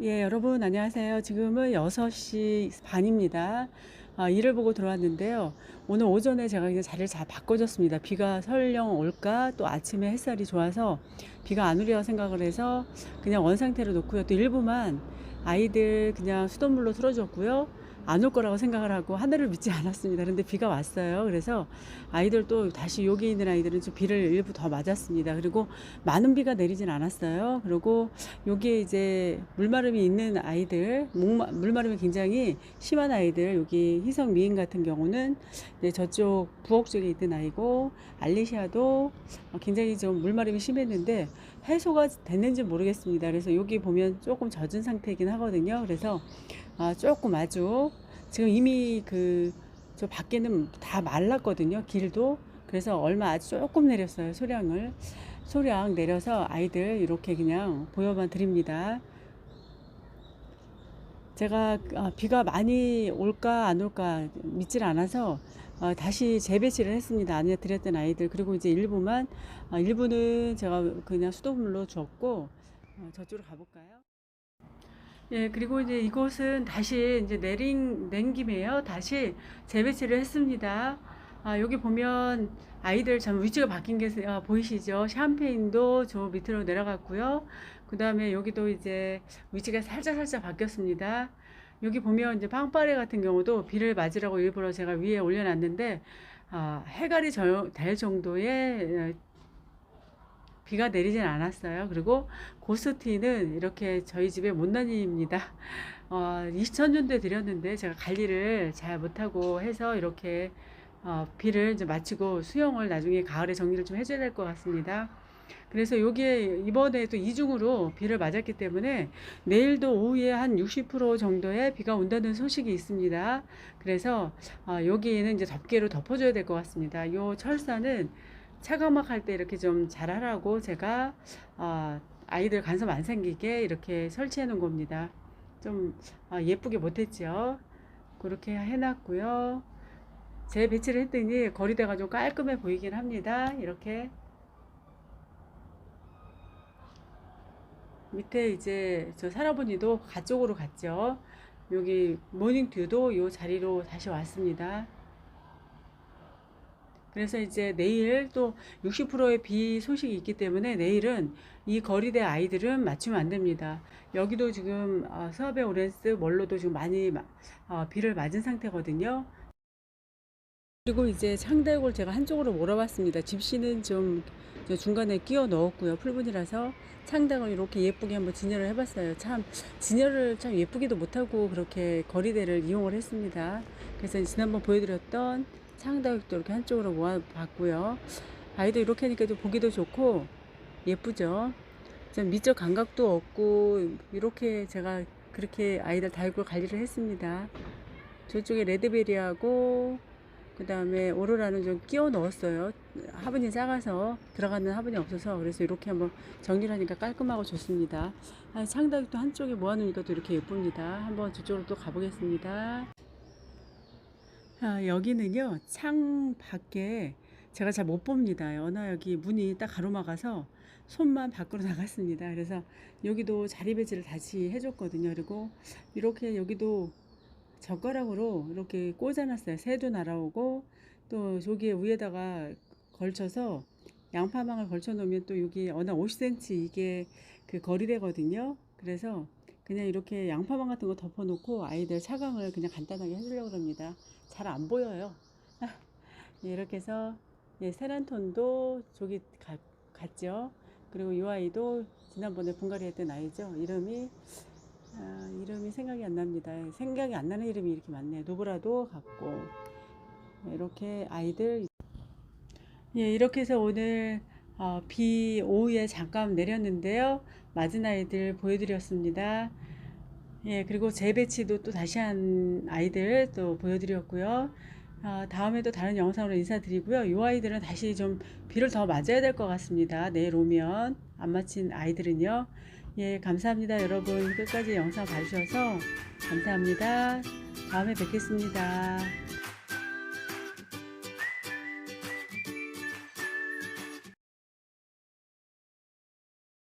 예, 여러분 안녕하세요. 지금은 6시 반입니다. 아, 일을 보고 들어왔는데요. 오늘 오전에 제가 그냥 자리를 잘 바꿔줬습니다. 비가 설령 올까 또 아침에 햇살이 좋아서 비가 안 오리라 생각을 해서 그냥 원 상태로 놓고요. 또 일부만 아이들 그냥 수돗물로 틀어줬고요. 안 올 거라고 생각을 하고 하늘을 믿지 않았습니다. 그런데 비가 왔어요. 그래서 아이들 또 다시 여기 있는 아이들은 좀 비를 일부 더 맞았습니다. 그리고 많은 비가 내리진 않았어요. 그리고 여기에 이제 물마름이 있는 아이들, 물마름이 굉장히 심한 아이들, 여기 희성 미인 같은 경우는 저쪽 부엌 쪽에 있던 아이고 알리시아도 굉장히 좀 물마름이 심했는데 해소가 됐는지 모르겠습니다. 그래서 여기 보면 조금 젖은 상태이긴 하거든요. 그래서 아, 조금 아주 지금 이미 그 저 밖에는 다 말랐거든요. 길도. 그래서 얼마 아주 조금 내렸어요. 소량을. 소량 내려서 아이들 이렇게 그냥 보여만 드립니다. 제가 아, 비가 많이 올까 안 올까 믿질 않아서 어, 다시 재배치를 했습니다. 안에 드렸던 아이들 그리고 이제 일부만 아, 일부는 제가 그냥 수돗물로 줬고 어, 저쪽으로 가볼까요? 예, 그리고 이제 이곳은 다시 이제 내린, 낸 김에요. 다시 재배치를 했습니다. 아, 여기 보면 아이들 참 위치가 바뀐 게 아, 보이시죠? 샴페인도 저 밑으로 내려갔고요. 그 다음에 여기도 이제 위치가 살짝 살짝 바뀌었습니다. 여기 보면 이제 빵빠레 같은 경우도 비를 맞으라고 일부러 제가 위에 올려놨는데 아, 해갈이 저- 될 정도의 비가 내리진 않았어요. 그리고 고스티는 이렇게 저희 집의 못난이입니다. 어, 2000년대 드렸는데 제가 관리를 잘 못하고 해서 이렇게 어, 비를 이제 마치고 수영을 나중에 가을에 정리를 좀 해줘야 될 것 같습니다. 그래서 여기에 이번에 또 이중으로 비를 맞았기 때문에 내일도 오후에 한 60% 정도의 비가 온다는 소식이 있습니다. 그래서 어, 여기에는 이제 덮개로 덮어줘야 될 것 같습니다. 요 철사는 차가막 할때 이렇게 좀 잘하라고 제가 어, 아이들 간섭 안 생기게 이렇게 설치해 놓은 겁니다. 좀 어, 예쁘게 못했죠. 그렇게 해놨고요. 재 배치를 했더니 거리대가 좀 깔끔해 보이긴 합니다. 이렇게 밑에 이제 저 살아보니도 가쪽으로 갔죠. 여기 모닝듀도 이 자리로 다시 왔습니다. 그래서 이제 내일 또 60%의 비 소식이 있기 때문에 내일은 이 거리대 아이들은 맞추면 안 됩니다. 여기도 지금 어, 서베 오렌스 멀로도 지금 많이 마- 어, 비를 맞은 상태거든요. 그리고 이제 창달골 제가 한쪽으로 몰아봤습니다. 집시는 좀저 중간에 끼워 넣었고요. 풀분이라서 창당을 이렇게 예쁘게 한번 진열을 해봤어요. 참 진열을 참 예쁘게도 못하고 그렇게 거리대를 이용을 했습니다. 그래서 지난번 보여드렸던 창다육도 이렇게 한쪽으로 모아봤고요. 아이도 이렇게 하니까 좀 보기도 좋고 예쁘죠. 좀 미적 감각도 없고 이렇게 제가 그렇게 아이들 달고 관리를 했습니다. 저쪽에 레드베리하고 그 다음에 오로라는 좀 끼워 넣었어요. 화분이 작아서 들어가는 화분이 없어서 그래서 이렇게 한번 정리를 하니까 깔끔하고 좋습니다. 아, 창다육도 한쪽에 모아놓으니까 또 이렇게 예쁩니다. 한번 저쪽으로 또 가보겠습니다. 아, 여기는요, 창 밖에 제가 잘 못 봅니다. 연화 여기 문이 딱 가로막아서 손만 밖으로 나갔습니다. 그래서 여기도 자리 배치를 다시 해줬거든요. 그리고 이렇게 여기도 젓가락으로 이렇게 꽂아놨어요. 새도 날아오고 또 저기 위에다가 걸쳐서 양파망을 걸쳐 놓으면 또 여기 어느 50cm 이게 그 거리대거든요. 그래서 그냥 이렇게 양파망 같은 거 덮어놓고 아이들 차광을 그냥 간단하게 해주려고 합니다. 잘 안 보여요. 예, 이렇게 해서 예, 세란톤도 저기 가, 갔죠. 그리고 이 아이도 지난번에 분갈이 했던 아이죠. 이름이 아, 이름이 생각이 안 납니다. 생각이 안 나는 이름이 이렇게 많네요. 누구라도 같고 이렇게 아이들 예, 이렇게 해서 오늘 어, 비 오후에 잠깐 내렸는데요. 맞은 아이들 보여드렸습니다. 예, 그리고 재배치도 또 다시 한 아이들 또 보여드렸고요. 아, 다음에 또 다른 영상으로 인사드리고요. 이 아이들은 다시 좀 비를 더 맞아야 될 것 같습니다. 내일 오면 안 마친 아이들은요. 예, 감사합니다. 여러분 끝까지 영상 봐주셔서 감사합니다. 다음에 뵙겠습니다.